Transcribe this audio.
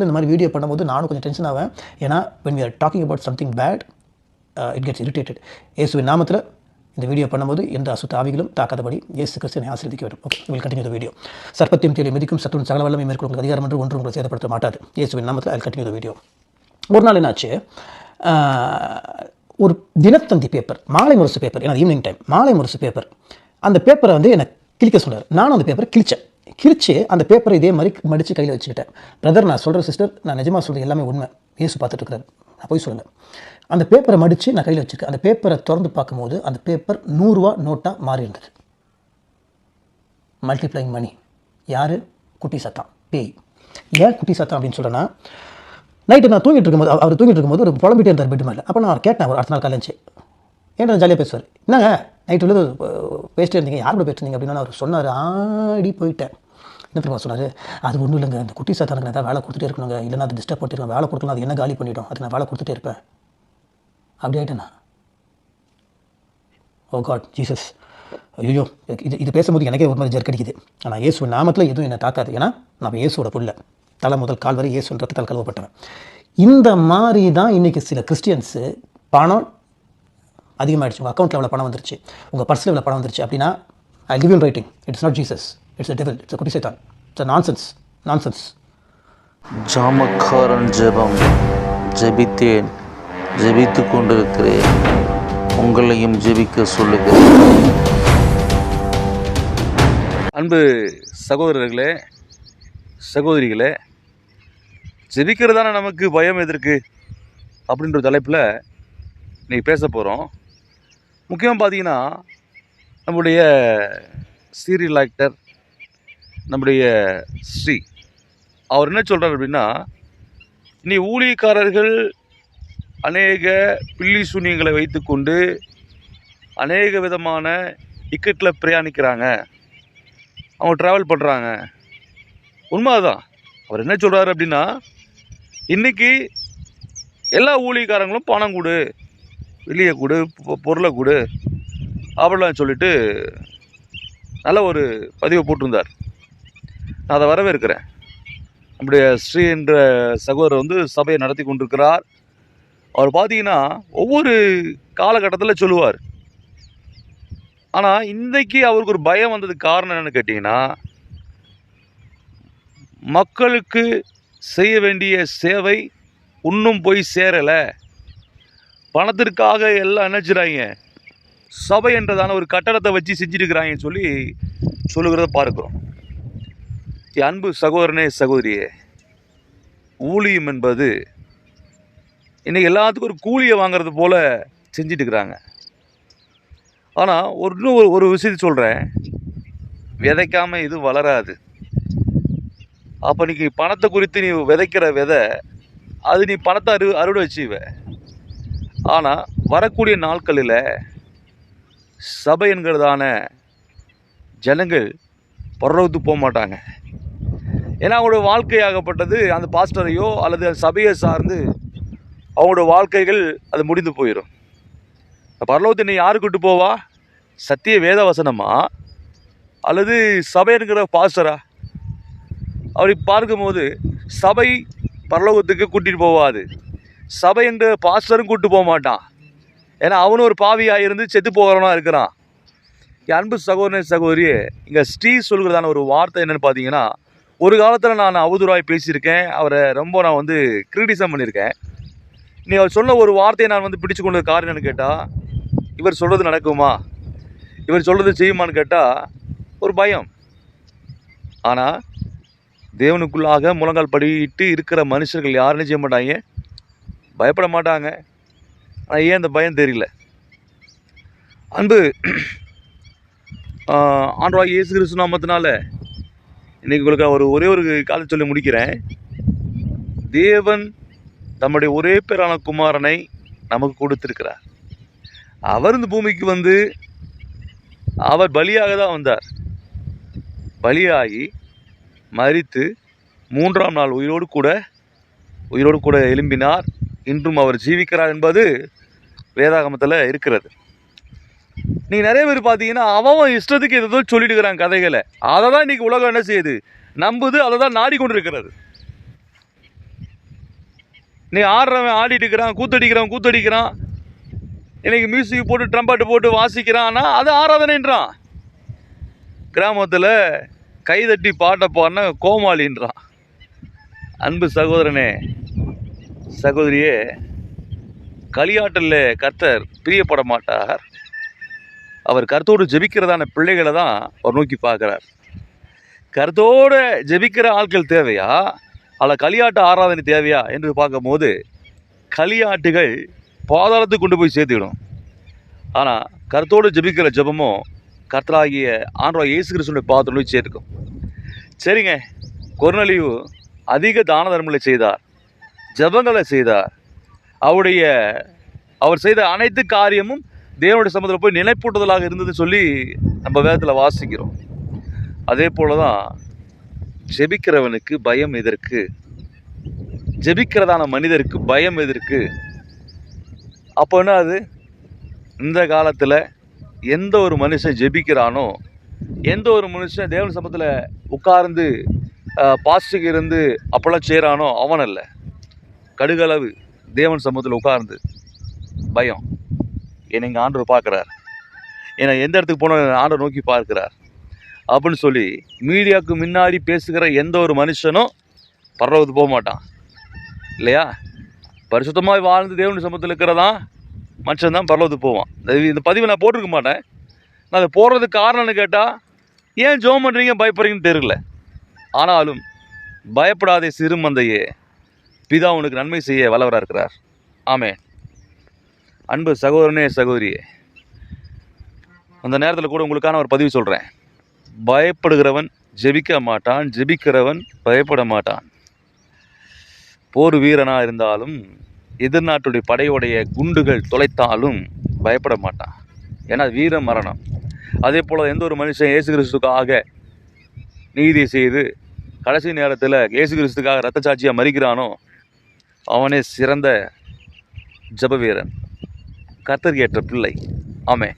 இந்த மாதிரி வீடியோ பண்ணும்போது நானும் கொஞ்சம் டென்ஷன் ஆவேன். ஏன்னா when we are talking about something bad it gets irritated இயேசுவின் நாமத்தில் இந்த வீடியோ பண்ணும்போது எந்த அசுத்த ஆவிகளும் தாக்காதபடி இயேசு கிறிஸ்தனை ஆசிரியதிக்க வரும் okay will continue the video சர்ப்பத்தையும் தேடி மிதிக்கும் சத்துருன் சகல வல்லமை மேற்கொள்ள உங்களுக்கு அதிகாரம் என்று ஒன்று உங்களை சேதப்படுத்த மாட்டாது. இயேசுவின் நாமத்தில் அது கண்டினியூ த வீடியோ ஒரு நாள் என்னாச்சு? ஒரு தினத்தந்தி பேப்பர் மாலை முரசு பேப்பர் ஏன்னா evening time Maalai Murasu paper அந்த பேப்பரை வந்து என்னை கிழிக்க சொன்னார். நானும் அந்த பேப்பரை கிழிச்சேன். கிரிச்சு அந்த பேப்பரை இதே மாதிரி மடித்து கையில் வச்சுக்கிட்டேன். பிரதர் நான் சொல்கிற சிஸ்டர் நான் நிஜமாக சொல்கிறது எல்லாமே உண்மை. ஏசு பார்த்துட்டு இருக்கிறார் நான் போய் சொல்லலை. அந்த பேப்பரை மடித்து நான் கையில் வச்சுருக்கேன் அந்த பேப்பரை திறந்து பார்க்கும்போது அந்த பேப்பர் நூறுரூவா நோட்டாக மாறி இருந்தது. மல்டிப்ளைங் மணி யார்? குட்டி சத்தம் பேய். ஏன் குட்டி சத்தம் அப்படின்னு சொல்கிறேன்னா நைட்டு நான் தூங்கிட்டு இருக்கும்போது அவர் தூங்கிட்டு இருக்கும்போது ஒரு புலம்பிட்டே இருந்தார் பெட் மேலே. அப்போ நான் அவர் கேட்டேன் அவர் அடுத்த நாள் காலேஜ் ஏன்டா ஜாலியாக பேசுவார்? என்னங்க? நைட்டு உள்ளது பேசிட்டு இருந்தீங்க. யார் கூட பேசுனீங்க அப்படின்னு அவர் சொன்னார். ஆடி போயிட்டேன். என்ன தெரியுமா சொன்னார்? அது ஒன்றும் இல்லைங்க. அந்த குட்டி சாத்தானுக்கு நான் வேலை கொடுத்துட்டே இருக்கணுங்க. இல்லைன்னா அது டிஸ்டர்ப் பண்ணிருக்கேன் வேலை கொடுக்கலாம் அது என்ன காலி பண்ணிவிடும் அது நான் வேலை கொடுத்துட்டே இருப்பேன். அப்படி ஆகிட்டேண்ணா ஓ oh காட் ஜீசஸ் ஐயோ இது இது பேசும்போது எனக்கே ஒரு மாதிரி ஜெர்க்கடிக்குது ஆனால் இயேசு நாமத்தில் எதுவும் என்னை தாக்காது. ஏன்னா நான் இயேசுவோட புள்ள. தலை முதல் கால் வரை இயேசு ரத்தத்தால் கழுவப்பட்டவன். இந்த மாதிரி தான் இன்றைக்கி சில கிறிஸ்டியன்ஸு பணம் அதிகமாகிடுச்சு உங்கள் அக்கௌண்ட்டில் எவ்வளோ பணம் வந்துருச்சு? உங்கள் பர்ஸில் எவ்வளோ பணம் வந்துருச்சு? அப்படின்னா I live in writing it's not Jesus it's a devil it's குட்டி சைத்தான் இட்ஸ் அ நான்சென்ஸ் நான்சென்ஸ் ஜாமக்காரன் ஜெபம். ஜெபித்தேன். ஜெபித்து கொண்டிருக்கிறேன். உங்களையும் ஜெபிக்க சொல்லுகிறேன். அன்பு சகோதரர்களே சகோதரிகளே ஜெபிக்கிறதான நமக்கு பயம் எதற்கு? அப்படின்ற தலைப்பில் இன்னைக்கு பேச போகிறோம் முக்கியமாக பார்த்தீங்கன்னா நம்முடைய சீரியல் ஆக்டர் நம்முடைய ஸ்ரீ. அவர் என்ன சொல்கிறார் அப்படின்னா நீ ஊழியக்காரர்கள் அநேக பில்லி சூன்யங்களை வைத்துக்கொண்டு அநேக விதமான டிக்கெட்டில் பிரயாணிக்கிறாங்க. அவங்க ட்ராவல் பண்ணுறாங்க உண்மை அதுதான் அவர் என்ன சொல்கிறாரு அப்படின்னா இன்றைக்கி எல்லா ஊழியக்காரங்களும் பணம் கொடு வெளியே கொடு பொருளை கொடு. அப்படிலாம் சொல்லிட்டு நல்ல ஒரு பதிவை போட்டிருந்தார். நான் அதை வரவேற்கிறேன். நம்முடைய ஸ்ரீ என்ற சகோதரர் வந்து சபையை நடத்தி கொண்டிருக்கிறார். அவர் பார்த்தீங்கன்னா ஒவ்வொரு காலகட்டத்தில் சொல்லுவார். ஆனால் இன்றைக்கி அவருக்கு ஒரு பயம் வந்ததுக்கு காரணம் என்னென்னு கேட்டிங்கன்னா மக்களுக்கு செய்ய வேண்டிய சேவை இன்னும் போய் சேரலை. பணத்திற்காக எல்லாம் நினச்சிடாங்க சபை என்றதான ஒரு கட்டடத்தை வச்சு செஞ்சுருக்கிறாங்கன்னு சொல்லி சொல்லுகிறத பார்க்குறோம். அன்பு சகோதரனே சகோதரியே ஊழியம் என்பது இன்றைக்கி எல்லாத்துக்கும் ஒரு கூலியை வாங்குறது போல் செஞ்சிட்டு இருக்கிறாங்க. ஆனால் ஒரு இன்னும் ஒரு ஒரு விஷயத்தை சொல்கிறேன் விதைக்காமல் இது வளராது. அப்போ நீ பணத்தை குறித்து நீ விதைக்கிற விதை அது நீ பணத்தை அறு அறுவடை வச்சுவ ஆனால் வரக்கூடிய நாட்களில் சபை என்கிறதான ஜனங்கள் பரலோகத்துக்கு போக மாட்டாங்க. ஏன்னா அவங்களோட வாழ்க்கையாகப்பட்டது அந்த பாஸ்டரையோ அல்லது அந்த சபையை சார்ந்து அவங்களோட வாழ்க்கைகள் அது முடிந்து போயிடும் பரலோகத்தை நீ யாரு கூட்டு போவா? சத்திய வேத வசனமா? அல்லது சபைங்கிற பாஸ்டரா? அப்படி பார்க்கும்போது சபை பரலோகத்துக்கு கூட்டிகிட்டு போவாது. சபை என்ற பாஸ்டரும் கூட்டு போக மாட்டான். ஏன்னா அவனும் ஒரு பாவியாக இருந்து செத்து போகிறவனா இருக்கிறான். என் அன்பு சகோதரன் சகோதரியே இங்கே ஸ்ரீ சொல்கிறதான ஒரு வார்த்தை என்னென்னு பார்த்தீங்கன்னா ஒரு காலத்தில் நான் அவதூறாய் பேசியிருக்கேன். அவரை ரொம்ப நான் வந்து கிரிட்டிசம் பண்ணியிருக்கேன். நீ அவர் சொன்ன ஒரு வார்த்தையை நான் வந்து பிடிச்சு கொண்டது காரணம் என்னன்னு கேட்டால் இவர் சொல்கிறது நடக்குமா? இவர் சொல்கிறது செய்யுமான்னு கேட்டால் ஒரு பயம். ஆனால் தேவனுக்குள்ளாக முழங்கால் படிட்டு இருக்கிற மனுஷர்கள் யாருன்னு செய்ய மாட்டாங்க. பயப்பட மாட்டாங்க. ஆனால் ஏன் அந்த பயம் தெரியல? அன்பு ஆண்டவா இயேசு கிறிஸ்து நாமத்தினால இன்னைக்கு உங்களுக்கு ஒரு ஒரே ஒரு காலம் சொல்லி முடிக்கிறேன். தேவன் தம்முடைய ஒரே பேரான குமாரனை நமக்கு கொடுத்திருக்கிறார். அவர் இந்த பூமிக்கு வந்து அவர் பலியாக தான் வந்தார். பலியாகி மறித்து மூன்றாம் நாள் உயிரோடு கூட உயிரோடு கூட எழும்பினார். இன்றும் அவர் ஜீவிக்கிறார் என்பது வேதாகமத்தில் இருக்கிறது. நீங்கள் நிறைய பேர் பார்த்தீங்கன்னா அவன் இஷ்டத்துக்கு ஏதோ சொல்லிட்டு இருக்கிறான் கதைகளை. அதை தான் இன்றைக்கி உலகம் என்ன செய்யுது? நம்புது அதை தான் நாடிக்கொண்டிருக்கிறது. நீ ஆடுறவன் ஆடிட்டு இருக்கிறான் கூத்தடிக்கிறவன் கூத்தடிக்கிறான். இன்னைக்கு மியூசிக் போட்டு ட்ரம்பாட்டு போட்டு வாசிக்கிறான்னா அது ஆராதனைன்றான். கிராமத்தில் கைதட்டி பாட்டை பாடின கோமாளின்றான். அன்பு சகோதரனே சகோதரியே களியாட்டல்ல கர்த்தர் பிரியப்பட மாட்டார். அவர் கருத்தோடு ஜெபிக்கிறதான பிள்ளைகளை தான் அவர் நோக்கி பார்க்குறார். கருத்தோடு ஜெபிக்கிற ஆட்கள் தேவையா? அல்ல களியாட்டு ஆராதனை தேவையா? என்று பார்க்கும்போது களியாட்டுகள் பாதாளத்துக்கு கொண்டு போய் சேர்த்துவிடும் ஆனால் கருத்தோடு ஜெபிக்கிற ஜெபமும் கர்த்தராகிய ஆண்டவராக இயேசு கிறிஸ்துடைய பாதத்தில் போய் சேர்க்கும். சரிங்க கொர்நலிவு அதிக தான தர்மங்களை செய்தார் ஜெபங்களை செய்தார். அவருடைய அவர் செய்த அனைத்து காரியமும் தேவனுடைய சமூகத்தில் போய் நினைப்பூட்டுதலாக இருந்தது சொல்லி நம்ம வேதத்தில் வாசிக்கிறோம். அதே போல தான் ஜெபிக்கிறவனுக்கு பயம் எதற்கு? ஜெபிக்கிறதான மனிதருக்கு பயம் எதற்கு? அப்போ என்ன அது இந்த காலத்தில் எந்த ஒரு மனுஷன் ஜெபிக்கிறானோ எந்த ஒரு மனுஷன் தேவன் சமூகத்தில் உட்கார்ந்து பாசிக்கு இருந்து அப்போல்லாம் செய்கிறானோ அவன் அல்ல. கடுகளவு தேவன் சமூகத்தில் உட்கார்ந்து. பயம். என்னை இங்கே ஆண்டவர் பார்க்குறார். என்னை எந்த இடத்துக்கு போனாலும் ஆண்டவர் நோக்கி பார்க்கிறார். அப்படின்னு சொல்லி மீடியாவுக்கு முன்னாடி பேசுகிற எந்த ஒரு மனுஷனும் பரலோகத்துக்கு போக மாட்டான். இல்லையா? பரிசுத்தமாக வாழ்ந்து தேவனுடைய சமூகத்தில் இருக்கிறதான் மனுஷன் தான் பரலோகத்துக்கு போவான். இந்த- இந்த பதிவை நான் போட்டிருக்க மாட்டேன். நான் அதை போடுறதுக்கு காரணம்னு கேட்டால் ஏன் ஜோம் பண்ணுறீங்க பயப்படுறீங்கன்னு தெரியல. ஆனாலும் பயப்படாதே சிறுமந்தையே பிதா உனக்கு நன்மை செய்ய வல்லவராக இருக்கிறார். ஆமே அன்பு சகோதரனே சகோதரியே அந்த நேரத்தில் கூட உங்களுக்கான ஒரு பதிவு சொல்கிறேன் பயப்படுகிறவன் ஜெபிக்க மாட்டான் ஜெபிக்கிறவன் பயப்பட மாட்டான். போர் வீரனாக இருந்தாலும் எதிர்நாட்டுடைய படையுடைய குண்டுகள் தொலைத்தாலும் பயப்பட மாட்டான். ஏன்னா வீர மரணம். அதே போல் எந்த ஒரு மனுஷன் இயேசு கிறிஸ்துக்காக நீதி செய்து கடைசி நேரத்தில் இயேசு கிறிஸ்துக்காக ரத்த சாட்சியாக மறிக்கிறானோ அவனே சிறந்த ஜெப வீரன். கர்த்தருக்கு ஏற்ற பிள்ளை. ஆமே